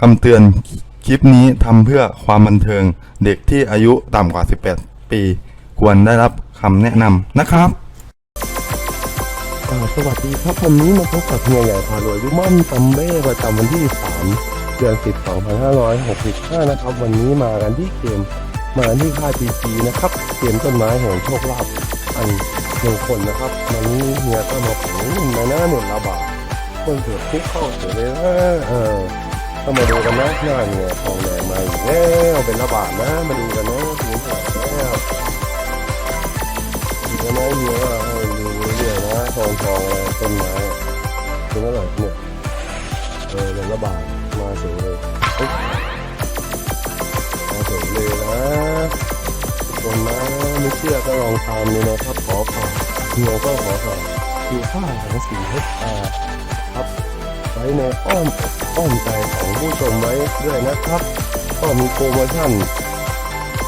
คำเตือนคลิปนี้ทำเพื่อความบันเทิง เด็กที่อายุต่ำกว่า 18 ปี ควรได้รับคำแนะนำนะครับสวัสดีครับวันนี้มาพบกับเฮียใหญ่พารวยรุ่มั่นตัมเบ้ประจำวันที่ 3 เดือน 10 2565 นะครับ วันนี้มากันที่เกมมากันที่ค่ายพีจีนะครับ เกมต้นไม้แห่งโชคลาภอันมงคลนะครับ วันนี้เฮียก็มาถึงในหน้าหนึ่งระบาดคนเถื่อคุกเข้าเถื่อเลยนะเออ ก็มาดูกันนะน้าเนี่ยทองแดงมาอีกแล้วเป็นระบาดนะมาดูกันนะถึงเท่าไหร่แล้วเดี๋ยนะเฮียว่าให้ดูเรื่อยนะทองทองต้นไม้เป็นเท่าไหร่เนี่ยเออเป็นระบาดมาเสียเลยมาเสียเลยนะคนนะไม่เชื่อก็ลองตามเลยนะครับขอฝากเฮียก็ขอฝากดูค่าของสีเฮอาครับ ว้ในอ้อมอ้อมใจของผู้ชมไว้ด้วยนะครับ ก็มีโปรโมชั่น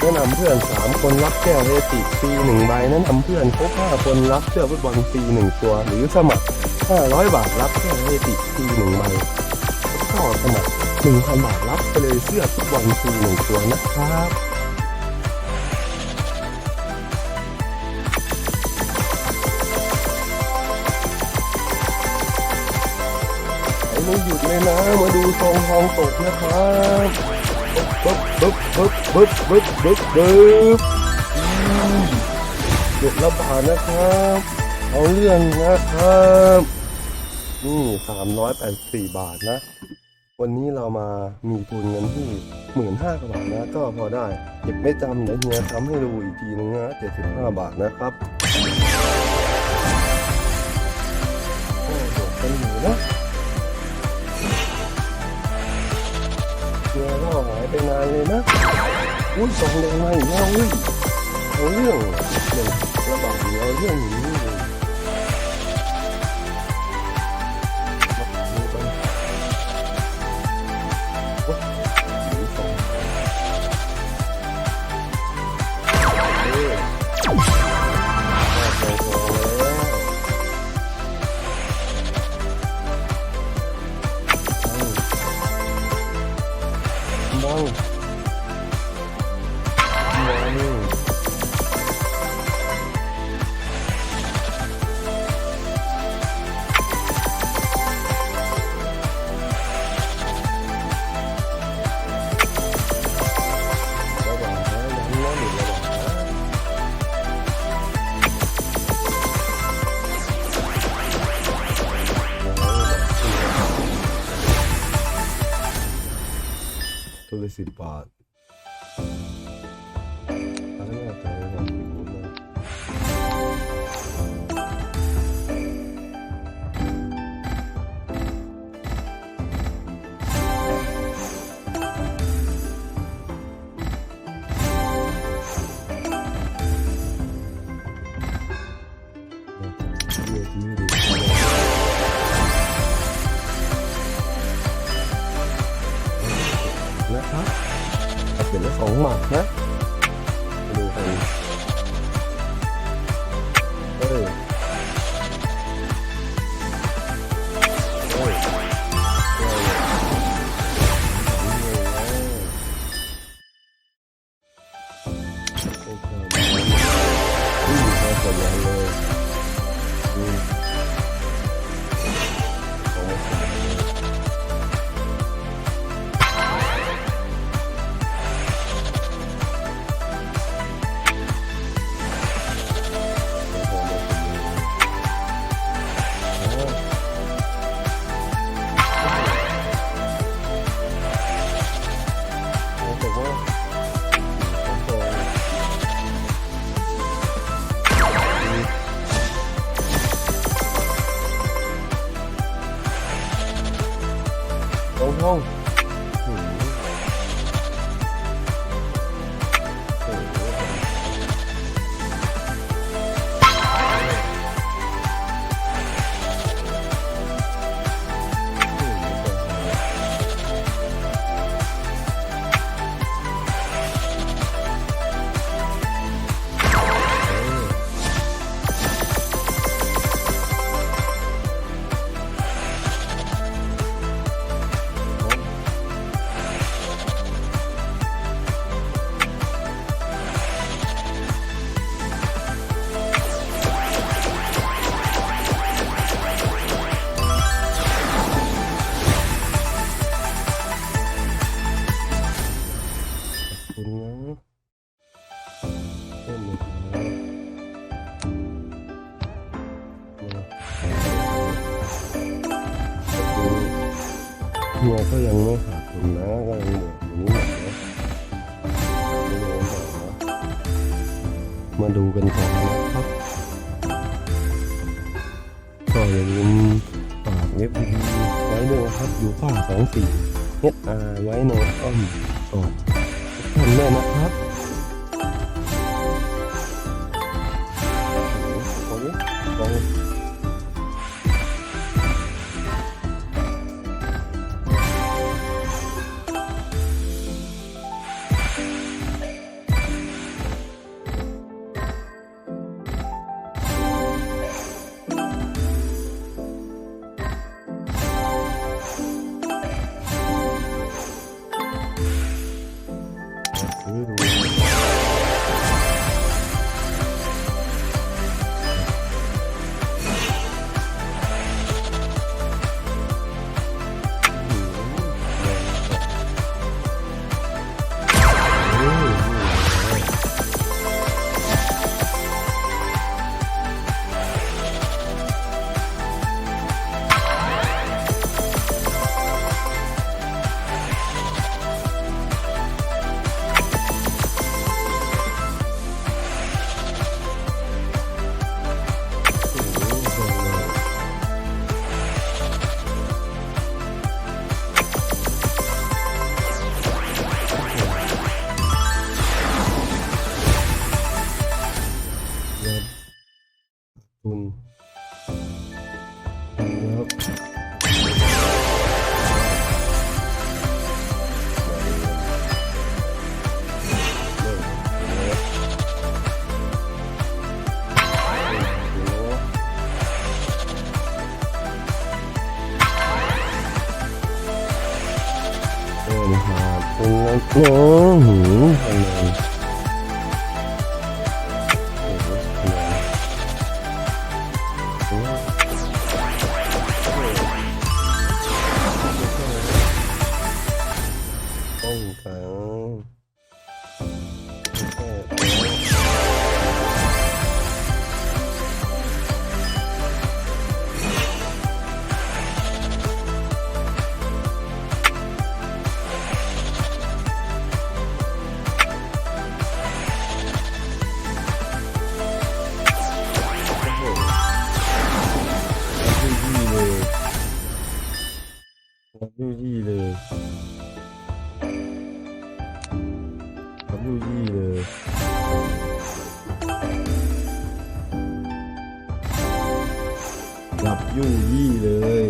แนะนำเพื่อน 3 คนรับแก้วเฮติฟรี1ใบแนะนำเพื่อนครบ5คนรับเสื้อฟุตบอลฟรี1ตัว หรือสมัคร 500 บาทรับแก้วเฮติฟรี1ใบก็สมัคร1,000บาทรับไปเลยเสื้อฟุตบอลฟรี1ตัวนะครับ ไม่หยุดเลยนะ มาดูทองทองตกนะครับปึ๊บปึ๊บปึ๊บปึ๊บปึ๊บปึ๊บปึ๊บอืมหยุดระบาดนะครับ เอาเรื่องนะครับนี่สามร้อยแปดสี่บาทนะ วันนี้เรามามีทุนเงินที่หมื่นห้าบาทนะ ก็พอได้ เก็บไม่จำเดี๋ยวเฮียทำให้ดูอีกทีนึงนะเจ็ดสิบห้าบาทนะครับก็บวกกันอยู่นะ เลยนะอุ้ยสองแดงมาอีกแล้วอุ้ยเอาเรื่องเรื่องระบาดเดียวเรื่องนี้ ตั เอาเป็ มาดทุนนะก็ยังบวกอยู่นี่หมดนะไม่โดนบอกนะมาดูกันก่อนนะครับก็อย่าลืมฝากเว็บดีไว้ด้วยครับอยู่ข้างสองสี่เน็ตอาไว้ในอ้อมกอดท่านด้วยนะครับโอ้โหโนะครับตรงนั้นโอ้โหคะแนน รับยูยี่เลยหลับยู่ยี่เลย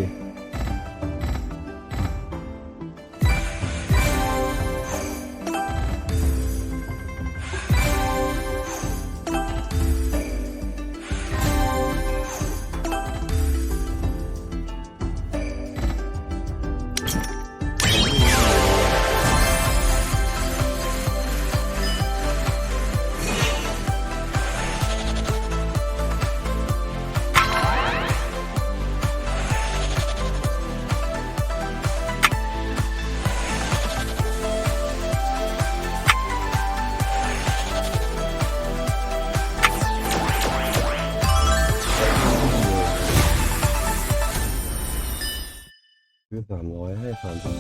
ร้อ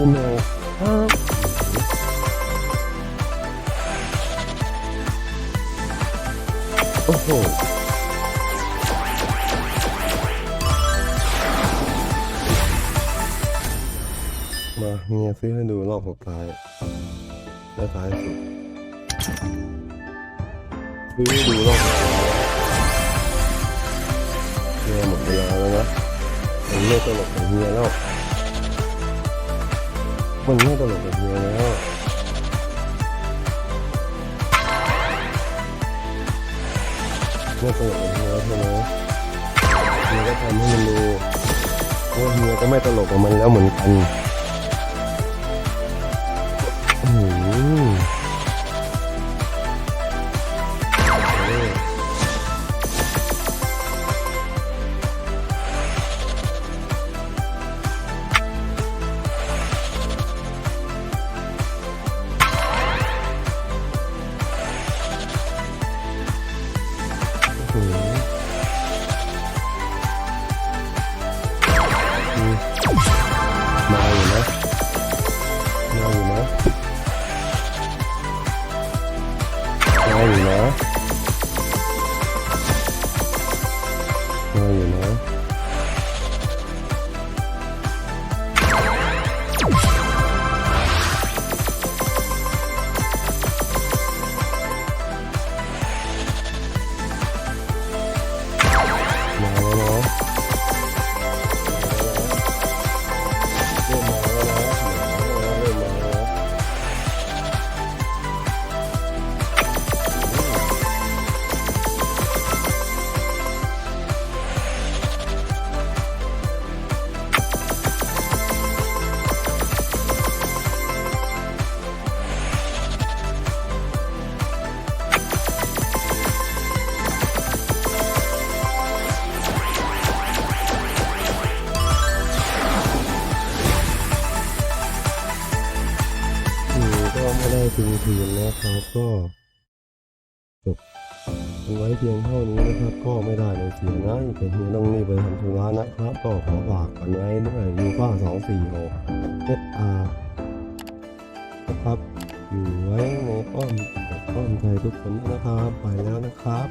ทุนยืนหน่อยครับโอ้โหมาเฮียซื้อให้ดูรอบสุดท้ายและท้ายสุดซื้อให้ดูรอบสุดท้ายเฮียหมดเวลาแล้วนะผมันไม่ตลกกับเฮียแล้ว คนไม่ตลกแบนเดียวแล้ว เมื่อตลกแบนเดียใช่ไหมเฮียก็ทำให้มันดูว่าเฮียก็ไม่ตลกกับมันแล้วเหมือนกัน ไม่ได้ถึงคืนนะครับก็จบกันไว้เพียงเท่านี้นะครับ ก็ไม่ได้เลยเสียนะแต่เฮียต้องรีบไปทำธุระนะครับ ก็ขอฝากกันไว้ด้วยยูฟ่าสองสี่หกเอสอาร์นะครับ อยู่ไว้ในอ้อมอกอ้อมใจทุกคนนะครับ ไปแล้วนะครับ